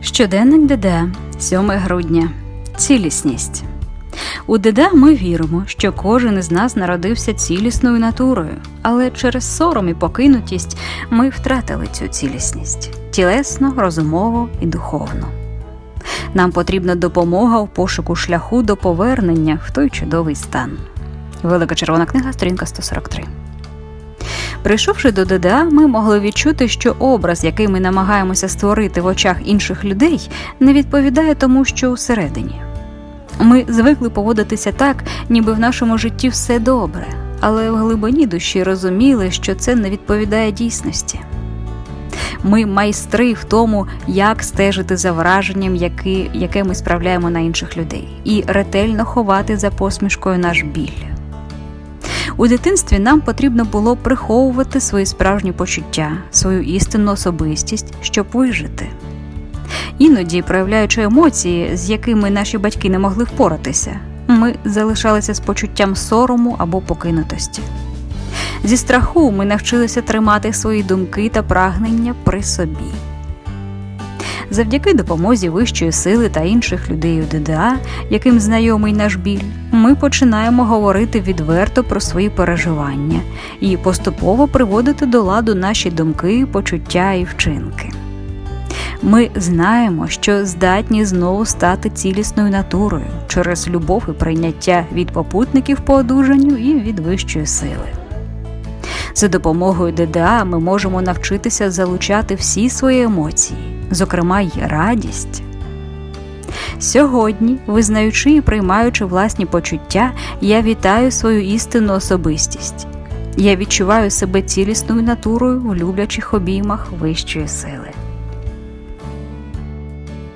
Щоденник ДД, 7 грудня. Цілісність. У ДД ми віримо, що кожен із нас народився цілісною натурою, але через сором і покинутість ми втратили цю цілісність тілесно, розумово і духовно. Нам потрібна допомога в пошуку шляху до повернення в той чудовий стан. Велика червона книга, сторінка 143. Прийшовши до ДДА, ми могли відчути, що образ, який ми намагаємося створити в очах інших людей, не відповідає тому, що усередині. Ми звикли поводитися так, ніби в нашому житті все добре, але в глибині душі розуміли, що це не відповідає дійсності. Ми майстри в тому, як стежити за враженням, яке, яке ми справляємо на інших людей, і ретельно ховати за посмішкою наш біль. У дитинстві нам потрібно було приховувати свої справжні почуття, свою істинну особистість, щоб вижити. Іноді, проявляючи емоції, з якими наші батьки не могли впоратися, ми залишалися з почуттям сорому або покинутості. Зі страху ми навчилися тримати свої думки та прагнення при собі. Завдяки допомозі вищої сили та інших людей у ДДА, яким знайомий наш біль, ми починаємо говорити відверто про свої переживання і поступово приводити до ладу наші думки, почуття і вчинки. Ми знаємо, що здатні знову стати цілісною натурою через любов і прийняття від попутників по одужанню і від вищої сили. За допомогою ДДА ми можемо навчитися залучати всі свої емоції, зокрема й радість. Сьогодні, визнаючи і приймаючи власні почуття, я вітаю свою істинну особистість. Я відчуваю себе цілісною натурою в люблячих обіймах вищої сили.